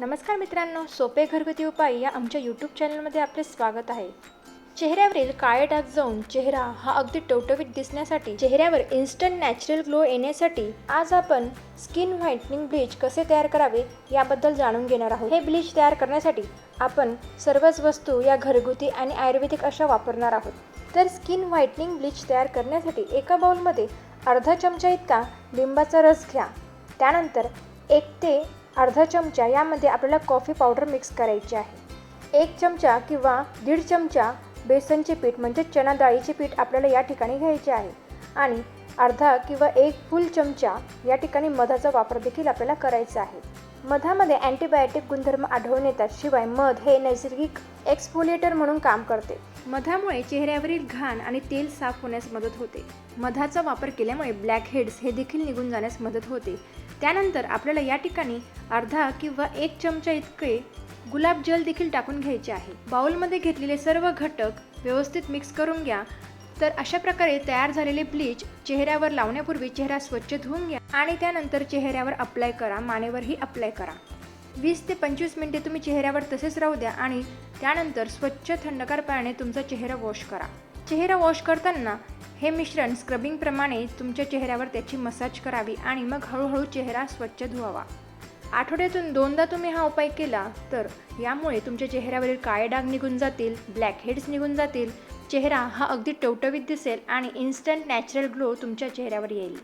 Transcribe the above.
नमस्कार मित्रांनो सोपे घरगुती उपाय या आमच्या यूट्यूब चॅनलमध्ये आपले स्वागत आहे. चेहऱ्यावरील काळे डाग जाऊन चेहरा हा अगदी टवटवीत दिसण्यासाठी चेहऱ्यावर इन्स्टंट नॅचरल ग्लो येण्यासाठी आज आपण स्किन व्हाईटनिंग ब्लीच कसे तयार करावे याबद्दल जाणून घेणार आहोत. हे ब्लीच तयार करण्यासाठी आपण सर्वच वस्तू या घरगुती आणि आयुर्वेदिक अशा वापरणार आहोत. तर स्किन व्हाईटनिंग ब्लीच तयार करण्यासाठी एका बाउलमध्ये अर्धा चमचा इतका लिंबाचा रस घ्या. त्यानंतर एक ते अर्धा चमचा यामध्ये आपल्याला कॉफी पावडर मिक्स करायची आहे. एक चमचा किंवा दीड चमचा बेसनचे पीठ म्हणजे चणा डाळीचे पीठ आपल्याला या ठिकाणी घ्यायचे आहे. आणि अर्धा किंवा एक फुल चमचा या ठिकाणी मधाचा वापर देखील आपल्याला करायचा आहे. मधामध्ये अँटीबायोटिक गुणधर्म आढळून येतात. शिवाय मध हे नैसर्गिक एक्सफोलिएटर म्हणून काम करते. मधामुळे चेहऱ्यावरील घाण आणि तेल साफ होण्यास मदत होते. मधाचा वापर केल्यामुळे ब्लॅक हेड्स हे देखील निघून जाण्यास मदत होते. त्यानंतर आपल्याला या ठिकाणी अर्धा किंवा एक चमचा इतके गुलाब जल देखील टाकून घ्यायचे आहे. बाउलमध्ये घेतलेले सर्व घटक व्यवस्थित मिक्स करून घ्या. तर अशा प्रकारे तयार झालेले ब्लीच चेहऱ्यावर लावण्यापूर्वी चेहरा स्वच्छ धुवून घ्या आणि त्यानंतर चेहऱ्यावर अप्लाय करा मानेवरही अप्लाय करा. वीस ते पंचवीस मिनिटे तुम्ही चेहऱ्यावर तसेच राहू द्या आणि त्यानंतर स्वच्छ थंडगार पाण्याने तुमचा चेहरा वॉश करा. चेहरा वॉश करताना हे मिश्रण स्क्रबिंगप्रमाणे तुमच्या चेहऱ्यावर त्याची मसाज करावी आणि मग हळूहळू चेहरा स्वच्छ धुवावा. आठवड्यातून दोनदा तुम्ही हा उपाय केला तर यामुळे तुमच्या चेहऱ्यावरील काळे डाग निघून जातील ब्लॅक हेड्स निघून जातील चेहरा हा अगदी टवटवीत दिसेल आणि इन्स्टंट नॅचरल ग्लो तुमच्या चेहऱ्यावर येईल.